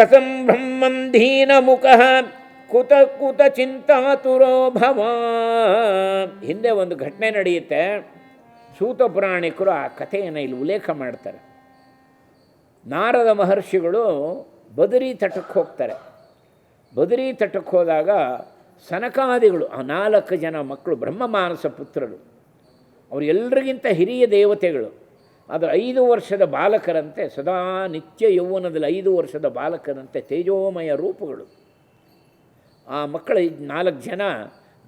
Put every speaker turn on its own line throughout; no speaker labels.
ಕಥಂ ಬ್ರಹ್ಮಂಧೀನ ಮುಖ ಕುತ ಕುತ ಚಿಂತಾತುರೋ ಭವ ಹಿಂದೆ ಒಂದು ಘಟನೆ ನಡೆಯುತ್ತೆ. ಸೂತ ಪುರಾಣಿಕರು ಆ ಕಥೆಯನ್ನು ಇಲ್ಲಿ ಉಲ್ಲೇಖ ಮಾಡ್ತಾರೆ. ನಾರದ ಮಹರ್ಷಿಗಳು ಬದರಿ ತಟಕ್ಕೆ ಹೋಗ್ತಾರೆ. ಬದರಿ ತಟಕ್ಕೆ ಹೋದಾಗ ಸನಕಾದಿಗಳು, ಆ ನಾಲ್ಕು ಜನ ಮಕ್ಕಳು, ಬ್ರಹ್ಮ ಮಾನಸ ಪುತ್ರರು, ಅವರೆಲ್ಲರಿಗಿಂತ ಹಿರಿಯ ದೇವತೆಗಳು ಆದರೆ ಐದು ವರ್ಷದ ಬಾಲಕರಂತೆ, ಸದಾ ನಿತ್ಯ ಯೌವನದಲ್ಲಿ ಐದು ವರ್ಷದ ಬಾಲಕರಂತೆ ತೇಜೋಮಯ ರೂಪಗಳು. ಆ ಮಕ್ಕಳ ನಾಲ್ಕು ಜನ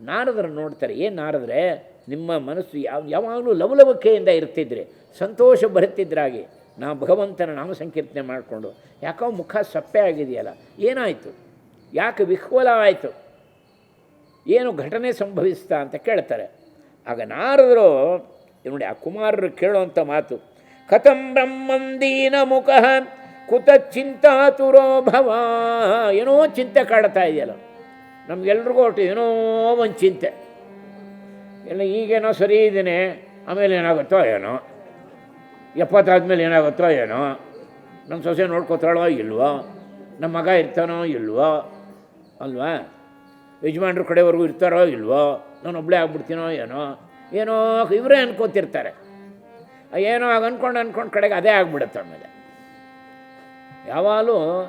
ನಾರದರನ್ನು ನೋಡ್ತಾರೆ, ಏನು ನಾರದ್ರೆ? ನಿಮ್ಮ ಮನಸ್ಸು ಯಾವ, ಯಾವಾಗಲೂ ಲವಲವಿಕೆಯಿಂದ ಇರ್ತಿದ್ರೆ, ಸಂತೋಷ ಬರುತ್ತಿದ್ರಾಗಿ ನಾ ಭಗವಂತನ ನಾಮ ಸಂಕೀರ್ತನೆ ಮಾಡಿಕೊಂಡು, ಯಾಕೋ ಮುಖ ಸಪ್ಪೆ ಆಗಿದೆಯಲ್ಲ, ಏನಾಯಿತು? ಯಾಕೆ ವಿಹ್ವಲ ಆಯಿತು? ಏನು ಘಟನೆ ಸಂಭವಿಸ್ತಾ ಅಂತ ಕೇಳ್ತಾರೆ. ಆಗ ನಾರದರು ನೋಡಿ ಆ ಕುಮಾರರು ಕೇಳೋವಂಥ ಮಾತು ಕಥಂ ಬ್ರಹ್ಮಂದೀನ ಮುಖ ಕುತ ಚಿಂತಾತುರೋ ಭವ ಏನೋ ಚಿಂತೆ ಕಾಡ್ತಾ ಇದೆಯಲ್ಲ. ನಮಗೆಲ್ರಿಗೂ ಒಟ್ಟು ಏನೋ ಒಂದು ಚಿಂತೆ. ಎಲ್ಲ ಈಗೇನೋ ಸರಿ ಇದ್ದೀನಿ. ಆಮೇಲೆ ಏನಾಗುತ್ತೋ ಏನೋ. ಎಪ್ಪತ್ತಾದ್ಮೇಲೆ ಏನಾಗುತ್ತೋ ಏನೋ. ನಮ್ಮ ಸೊಸೆ ನೋಡ್ಕೋತಾಳೋ ಇಲ್ವೋ? ನಮ್ಮ ಮಗ ಇರ್ತಾನೋ ಇಲ್ವೋ? ಅಲ್ವಾ? ಯಜಮಾನ್ರ ಕಡೆವರೆಗೂ ಇರ್ತಾರೋ ಇಲ್ವೋ? ನಾನು ಒಬ್ಬಳೇ ಆಗ್ಬಿಡ್ತೀನೋ ಏನೋ? ಏನೋ, ಇವರೇ ಅನ್ಕೋತಿರ್ತಾರೆ. ಏನೋ ಅಂದ್ಕೊಂಡು ಅಂದ್ಕೊಂಡು ಕಡೆಗೆ ಅದೇ ಆಗ್ಬಿಡುತ್ತೆ ಆಮೇಲೆ. ಯಾವಾಗಲೂ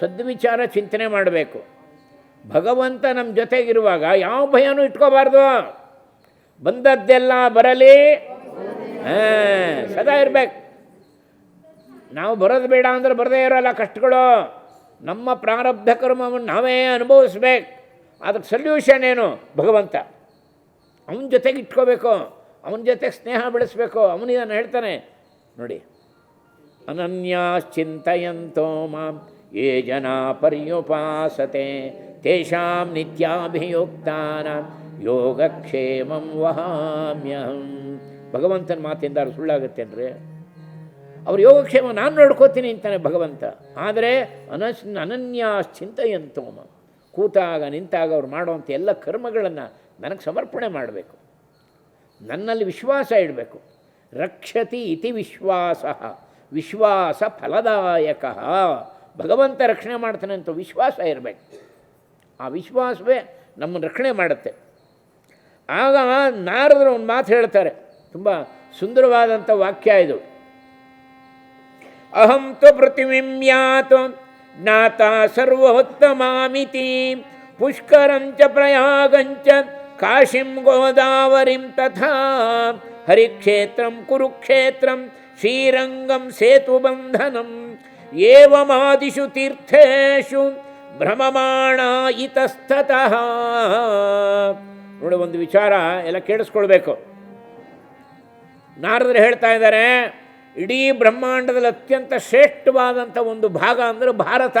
ಸದ್ವಿಚಾರ ಚಿಂತನೆ ಮಾಡಬೇಕು. ಭಗವಂತ ನಮ್ಮ ಜೊತೆಗಿರುವಾಗ ಯಾವ ಭಯನೂ ಇಟ್ಕೋಬಾರ್ದು. ಬಂದದ್ದೆಲ್ಲ ಬರಲಿ. ಹಾಂ, ಸದಾ ಇರಬೇಕು. ನಾವು ಬರೋದು ಬೇಡ ಅಂದ್ರೆ ಬರದೇ ಇರೋಲ್ಲ ಕಷ್ಟಗಳು. ನಮ್ಮ ಪ್ರಾರಬ್ಧ ಕರ್ಮವನ್ನು ನಾವೇ ಅನುಭವಿಸ್ಬೇಕು. ಅದಕ್ಕೆ ಸೊಲ್ಯೂಷನ್ ಏನು? ಭಗವಂತ. ಅವನ ಜೊತೆಗೆ ಇಟ್ಕೋಬೇಕು. ಅವನ ಜೊತೆ ಸ್ನೇಹ ಬೆಳೆಸ್ಬೇಕು ಅವನಿದನ್ನು ಹೇಳ್ತಾನೆ. ನೋಡಿ, ಅನನ್ಯಾಶ್ಚಿಂತೆಯಂತೋ ಮಾಂ, ಯೇ ಜನ ಪರ್ಯುಪಾಸತೆ, ತೇಷಾಂ ನಿತ್ಯಾಭಿಯುಕ್ತಾನ, ಯೋಗಕ್ಷೇಮಂ ವಹಾಮ್ಯಹಂ. ಭಗವಂತನ ಮಾತಿಂದ ಸುಳ್ಳಾಗುತ್ತೆ ಅಂದರೆ, ಅವ್ರ ಯೋಗಕ್ಷೇಮ ನಾನು ನೋಡ್ಕೋತೀನಿ ಅಂತಾನೆ ಭಗವಂತ. ಆದರೆ ಅನಸ್ ಮಾಂ, ಕೂತಾಗ ನಿಂತಾಗ ಅವ್ರು ಮಾಡುವಂಥ ಎಲ್ಲ ಕರ್ಮಗಳನ್ನು ನನಗೆ ಸಮರ್ಪಣೆ ಮಾಡಬೇಕು. ನನ್ನಲ್ಲಿ ವಿಶ್ವಾಸ ಇಡಬೇಕು. ರಕ್ಷತಿ ಇತಿ ವಿಶ್ವಾಸ ವಿಶ್ವಾಸ ಫಲದಾಯಕ. ಭಗವಂತ ರಕ್ಷಣೆ ಮಾಡ್ತಾನೆ ಅಂತ ವಿಶ್ವಾಸ ಇರಬೇಕು. ಆ ವಿಶ್ವಾಸವೇ ನಮ್ಮನ್ನು ರಕ್ಷಣೆ ಮಾಡುತ್ತೆ. ಆಗ ನಾರದರು ಒಂದು ಮಾತು ಹೇಳ್ತಾರೆ. ತುಂಬ ಸುಂದರವಾದಂಥ ವಾಕ್ಯ ಇದು. ಅಹಂ ತು ಪೃಥಿವಿಂ ಯಾತು ಜ್ಞಾತ ಸರ್ವೋತ್ತಮಾಮಿತಿ ಪುಷ್ಕರಂಚ ಪ್ರಯಾಗಂಚ ಕಾಶಿಂ ಗೋದಾವರಿಂ ತಥಾ ಹರಿಕ್ಷೇತ್ರಂ ಕುರುಕ್ಷೇತ್ರಂ ಶ್ರೀರಂಗಂ ಸೇತುಬಂಧನಂ ಏವಮಾದಿಷು ತೀರ್ಥೇಶು ಭ್ರಮಮಾಣ ಇತಸ್ತತಃ ನೋಡಿ, ಒಂದು ವಿಚಾರ ಎಲ್ಲ ಕೇಳಿಸ್ಕೊಳ್ಬೇಕು. ನಾರದರು ಹೇಳ್ತಾ ಇದ್ದಾರೆ, ಇಡೀ ಬ್ರಹ್ಮಾಂಡದಲ್ಲಿ ಅತ್ಯಂತ ಶ್ರೇಷ್ಠವಾದಂಥ ಒಂದು ಭಾಗ ಅಂದರೆ ಭಾರತ.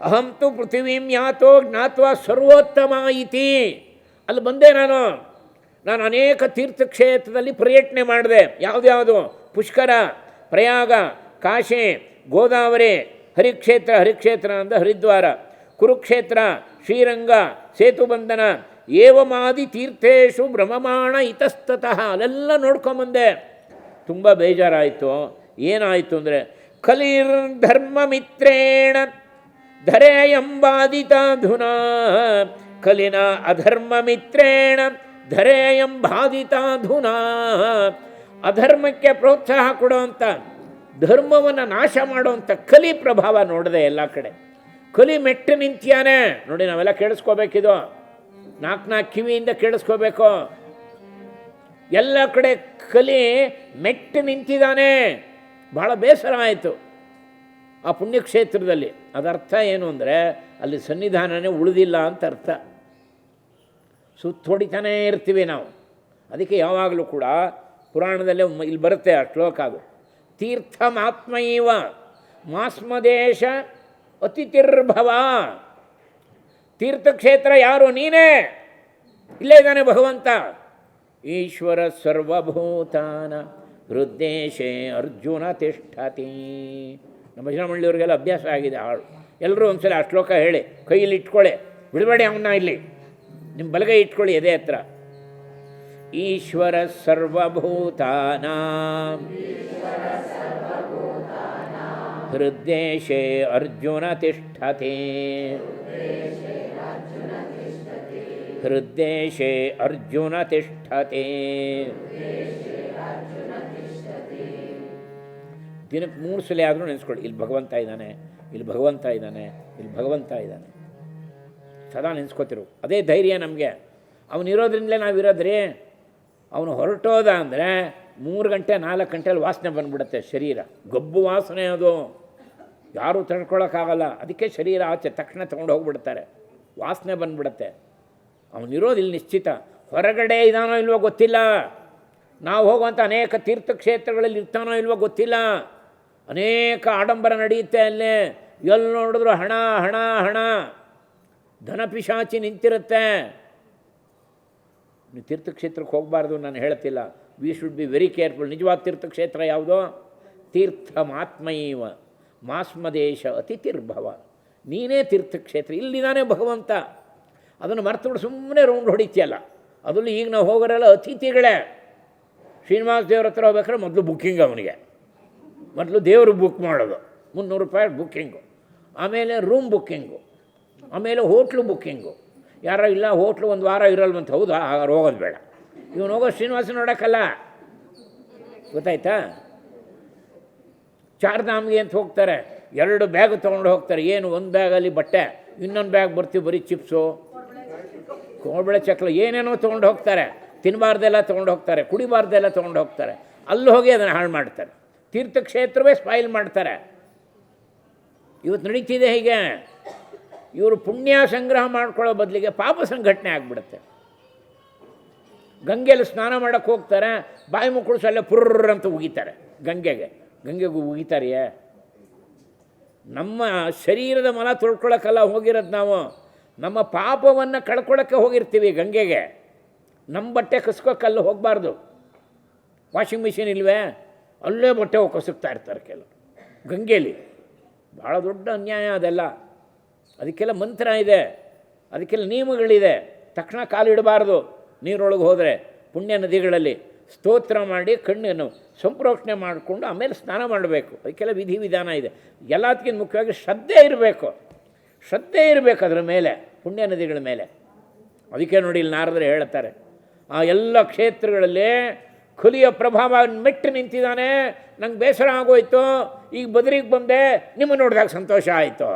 ಅಹಂತು ಪೃಥಿವೀಂ ಯಾತೋ ಜ್ಞಾತ್ವ ಸರ್ವೋತ್ತಮ ಇತಿ. ಅಲ್ಲಿ ಬಂದೆ ನಾನು. ನಾನು ಅನೇಕ ತೀರ್ಥಕ್ಷೇತ್ರದಲ್ಲಿ ಪರ್ಯಟನೆ ಮಾಡಿದೆ. ಯಾವುದ್ಯಾವುದು ಪುಷ್ಕರ, ಪ್ರಯಾಗ, ಕಾಶಿ, ಗೋದಾವರಿ, ಹರಿಕ್ಷೇತ್ರ ಹರಿಕ್ಷೇತ್ರ ಅಂದ ಹರಿದ್ವಾರ, ಕುರುಕ್ಷೇತ್ರ, ಶ್ರೀರಂಗ, ಸೇತುಬಂಧನ, ಏವಮಾದಿ ತೀರ್ಥೇಶು ಭ್ರಮಮಾಣ ಇತಸ್ತತಃ ಅಲ್ಲೆಲ್ಲ ನೋಡ್ಕೊಂಬಂದೆ ತುಂಬ ಬೇಜಾರಾಯಿತು. ಏನಾಯಿತು ಅಂದರೆ ಧರ್ಮ ಮಿತ್ರೇಣ, ಧರೆ ಎಂಬಾದಿತಾಧುನಾ ಕಲಿನ ಅಧರ್ಮ ಮಿತ್ರೇಣ ಧರೆ ಬಾಧಿತಾಧುನಾ ಅಧರ್ಮಕ್ಕೆ ಪ್ರೋತ್ಸಾಹ ಕೊಡುವಂಥ ಧರ್ಮವನ್ನು ನಾಶ ಮಾಡುವಂಥ ಕಲಿ ಪ್ರಭಾವ ನೋಡಿದೆ ಎಲ್ಲ ಕಡೆ. ಕಲಿ ಮೆಟ್ಟು ನಿಂತಿಯಾನೆ. ನೋಡಿ ನಾವೆಲ್ಲ ಕೇಳಿಸ್ಕೋಬೇಕಿದು. ನಾಲ್ಕು ನಾಲ್ಕು ಕಿವಿಯಿಂದ ಕೇಳಿಸ್ಕೋಬೇಕು. ಎಲ್ಲ ಕಡೆ ಕಲಿ ಮೆಟ್ಟು ನಿಂತಿದ್ದಾನೆ ಬಹಳ ಬೇಸರ ಆಯಿತು ಆ ಪುಣ್ಯಕ್ಷೇತ್ರದಲ್ಲಿ. ಅದರ್ಥ ಏನು ಅಂದರೆ ಅಲ್ಲಿ ಸನ್ನಿಧಾನನೇ ಉಳಿದಿಲ್ಲ ಅಂತ ಅರ್ಥ. ಸುತ್ತೊಡಿತಾನೇ ಇರ್ತೀವಿ ನಾವು. ಅದಕ್ಕೆ ಯಾವಾಗಲೂ ಕೂಡ ಪುರಾಣದಲ್ಲೇ ಇಲ್ಲಿ ಬರುತ್ತೆ ಆ ಶ್ಲೋಕ ಅದು. ತೀರ್ಥಮಾತ್ಮೈವ ಮಾಸ್ಮದೇಶ ಅತಿಥಿರ್ಭವ. ತೀರ್ಥಕ್ಷೇತ್ರ ಯಾರು? ನೀನೇ. ಇಲ್ಲೇ ಇದ್ದಾನೆ ಭಗವಂತ. ಈಶ್ವರ ಸರ್ವಭೂತಾನ. ಹೃದ್ದೇಶೇ ಅರ್ಜುನ ತಿಷ್ಠತಿ. ನಮ್ಮ ಭಜನಮಳ್ಳಿಯವ್ರಿಗೆಲ್ಲ ಅಭ್ಯಾಸ ಆಗಿದೆ ಹಾಳು ಎಲ್ಲರೂ ಒಂದ್ಸಲ ಆ ಶ್ಲೋಕ ಹೇಳಿ, ಕೈಯಲ್ಲಿ ಇಟ್ಕೊಳ್ಳಿ. ಬಿಡಬೇಡಿ ಅವನ್ನ ಇಲ್ಲಿ. ನಿಮ್ಮ ಬಲಗೈ ಇಟ್ಕೊಳ್ಳಿ ಎದೆ ಹತ್ರ. ಈಶ್ವರ ಸರ್ವಭೂತಾನ. ಹೃದ್ದೇಶೇ ಅರ್ಜುನ ತಿಷ್ಠತೆ. ಹೃದ್ದೇಶೇ ಅರ್ಜುನ ತಿಷ್ಠತೆ. ದಿನಕ್ಕೆ ಮೂರು ಸಲ ಆದರೂ ನೆನೆಸ್ಕೊಳ್ಳಿ. ಇಲ್ಲಿ ಭಗವಂತ ಇದ್ದಾನೆ, ಇಲ್ಲಿ ಭಗವಂತ ಇದ್ದಾನೆ, ಇಲ್ಲಿ ಭಗವಂತ ಇದ್ದಾನೆ. ಸದಾ ನೆನೆಸ್ಕೋತಿರು. ಅದೇ ಧೈರ್ಯ ನಮಗೆ. ಅವನಿರೋದ್ರಿಂದಲೇ ನಾವಿರೋದ್ರಿ ಅವನು ಹೊರಟೋದ ಅಂದರೆ ಮೂರು ಗಂಟೆ, ನಾಲ್ಕು ಗಂಟೆಯಲ್ಲಿ ವಾಸನೆ ಬಂದ್ಬಿಡುತ್ತೆ ಶರೀರ. ಗೊಬ್ಬು ವಾಸನೆ ಅದು. ಯಾರೂ ತಡ್ಕೊಳಕ್ಕಾಗಲ್ಲ. ಅದಕ್ಕೆ ಶರೀರ ಆಚೆ, ತಕ್ಷಣ ತೊಗೊಂಡು ಹೋಗ್ಬಿಡ್ತಾರೆ. ವಾಸನೆ ಬಂದ್ಬಿಡುತ್ತೆ. ಅವನಿರೋದು ಇಲ್ಲಿ ನಿಶ್ಚಿತ. ಹೊರಗಡೆ ಇದಾನೋ ಇಲ್ವೋ ಗೊತ್ತಿಲ್ಲ. ನಾವು ಹೋಗುವಂಥ ಅನೇಕ ತೀರ್ಥಕ್ಷೇತ್ರಗಳಲ್ಲಿ ಇರ್ತಾನೋ ಇಲ್ವೋ ಗೊತ್ತಿಲ್ಲ. ಅನೇಕ ಆಡಂಬರ ನಡೆಯುತ್ತೆ ಅಲ್ಲೇ. ಎಲ್ಲಿ ನೋಡಿದ್ರು ಹಣ ಹಣ ಹಣ. ಧನ ಪಿಶಾಚಿ ನಿಂತಿರುತ್ತೆ. ತೀರ್ಥಕ್ಷೇತ್ರಕ್ಕೆ ಹೋಗಬಾರ್ದು ನಾನು ಹೇಳ್ತಿಲ್ಲ. We should be very careful ನಿಜವಾದ ತೀರ್ಥಕ್ಷೇತ್ರ ಯಾವುದೋ? ತೀರ್ಥಮಾತ್ಮೈವ. ಮಾಸ್ಮದೇಶ ಅತಿಥಿರ್ಭವ. ನೀನೇ ತೀರ್ಥಕ್ಷೇತ್ರ. ಇಲ್ಲಿದ್ದಾನೆ ಭಗವಂತ. ಅದನ್ನು ಮರ್ತುಬಿಟ್ಟು ಸುಮ್ಮನೆ ರೌಂಡ್ ಹೊಡಿತೀಯಲ್ಲ. ಅದರಲ್ಲಿ ಈಗ ನಾವು ಹೋಗೋರೆಲ್ಲ ಅತಿಥಿಗಳೇ. ಶ್ರೀನಿವಾಸ ದೇವ್ರ ಹತ್ರ ಹೋಗ್ಬೇಕಾದ್ರೆ ಮೊದಲು ಬುಕ್ಕಿಂಗ್ ಅವನಿಗೆ. ಮೊದಲು ದೇವರು ಬುಕ್ ಮಾಡೋದು. ಮುನ್ನೂರು ರೂಪಾಯಿ ಬುಕ್ಕಿಂಗು ಆಮೇಲೆ ರೂಮ್ ಬುಕ್ಕಿಂಗು ಆಮೇಲೆ ಹೋಟ್ಲು ಬುಕ್ಕಿಂಗು ಯಾರೋ ಇಲ್ಲ ಹೋಟ್ಲು ಒಂದು ವಾರ ಇರಲ್ವಂತ, ಹೌದಾ? ಹಾಗಾದ್ರೆ ಹೋಗೋದು ಬೇಡ. ಇವನು ಹೋಗೋ ಶ್ರೀನಿವಾಸ ನೋಡೋಕ್ಕಲ್ಲ? ಗೊತ್ತಾಯ್ತಾ? ಚಾರ್ಧಾಮ್ಗೆ ಅಂತ ಹೋಗ್ತಾರೆ. ಎರಡು ಬ್ಯಾಗ್ ತೊಗೊಂಡು ಹೋಗ್ತಾರೆ. ಏನು, ಒಂದು ಬ್ಯಾಗಲ್ಲಿ ಬಟ್ಟೆ, ಇನ್ನೊಂದು ಬ್ಯಾಗ್ ಬರ್ತೀವಿ ಬರೀ ಚಿಪ್ಸು ಕೋಳ್ಬಳೆ ಚಕ್ಲ ಏನೇನೋ ತೊಗೊಂಡು ಹೋಗ್ತಾರೆ. ತಿನ್ನಬಾರ್ದೆಲ್ಲ ತೊಗೊಂಡು ಹೋಗ್ತಾರೆ. ಕುಡಿಬಾರ್ದೆಲ್ಲ ತೊಗೊಂಡು ಹೋಗ್ತಾರೆ. ಅಲ್ಲಿ ಹೋಗಿ ಅದನ್ನು ಹಾಳು ಮಾಡ್ತಾರೆ. ತೀರ್ಥಕ್ಷೇತ್ರವೇ ಸ್ಪಾಯಿಲ್ ಮಾಡ್ತಾರೆ. ಇವತ್ತು ನಡೀತಿದೆ ಹೀಗೆ. ಇವರು ಪುಣ್ಯ ಸಂಗ್ರಹ ಮಾಡ್ಕೊಳ್ಳೋ ಬದಲಿಗೆ ಪಾಪ ಸಂಘಟನೆ ಆಗಿಬಿಡುತ್ತೆ. ಗಂಗೆಯಲ್ಲಿ ಸ್ನಾನ ಮಾಡೋಕ್ಕೆ ಹೋಗ್ತಾರೆ, ಬಾಯಿ ಮುಕ್ಕಳು ಸಲ್ಲ ಪುರ್ರ ಅಂತ ಉಗಿತಾರೆ ಗಂಗೆಗೆ. ಗಂಗೆಗೂ ಉಗಿತಾರೆಯೇ? ನಮ್ಮ ಶರೀರದ ಮಲ ತೊಳ್ಕೊಳ್ಳೋಕ್ಕಲ್ಲ ಹೋಗಿರೋದು ನಾವು. ನಮ್ಮ ಪಾಪವನ್ನು ಕಳ್ಕೊಳ್ಳೋಕ್ಕೆ ಹೋಗಿರ್ತೀವಿ ಗಂಗೆಗೆ. ನಮ್ಮ ಬಟ್ಟೆ ಕಸ್ಕೋಕ್ಕಲ್ಲ ಹೋಗಬಾರ್ದು. ವಾಷಿಂಗ್ ಮಿಷಿನ್ ಇಲ್ವೇ? ಅಲ್ಲೇ ಬಟ್ಟೆ ಹೋಗಿ ಕಸುಕ್ತಾ ಇರ್ತಾರೆ ಕೆಲವು ಗಂಗೆಲಿ, ಭಾಳ ದೊಡ್ಡ ಅನ್ಯಾಯ ಅದೆಲ್ಲ. ಅದಕ್ಕೆಲ್ಲ ಮಂತ್ರ ಇದೆ, ಅದಕ್ಕೆಲ್ಲ ನಿಯಮಗಳಿದೆ. ತಕ್ಷಣ ಕಾಲು ಇಡಬಾರ್ದು. ನೀರೊಳಗೆ ಹೋದರೆ ಪುಣ್ಯ ನದಿಗಳಲ್ಲಿ ಸ್ತೋತ್ರ ಮಾಡಿ ಕಣ್ಣನ್ನು ಸಂಪ್ರೋಕ್ಷಣೆ ಮಾಡಿಕೊಂಡು ಆಮೇಲೆ ಸ್ನಾನ ಮಾಡಬೇಕು. ಅದಕ್ಕೆಲ್ಲ ವಿಧಿ ವಿಧಾನ ಇದೆ. ಎಲ್ಲದಕ್ಕಿಂತ ಮುಖ್ಯವಾಗಿ ಶ್ರದ್ಧೆ ಇರಬೇಕು. ಶ್ರದ್ಧೆ ಇರಬೇಕು ಅದರ ಮೇಲೆ, ಪುಣ್ಯ ನದಿಗಳ ಮೇಲೆ. ಅದಕ್ಕೆ ನೋಡಿ ಇಲ್ಲಿ ನಾರದರು ಹೇಳ್ತಾರೆ, ಆ ಎಲ್ಲ ಕ್ಷೇತ್ರಗಳಲ್ಲಿ ಕಲಿಯ ಪ್ರಭಾವ ಮೆಟ್ಟು ನಿಂತಿದ್ದಾನೆ ನಂಗೆ ಬೇಸರ ಆಗೋಯ್ತು ಈಗ ಬದರಿಗೆ ಬಂದೆ ನಿಮ್ಮ ನೋಡಿದಾಗ ಸಂತೋಷ ಆಯಿತು.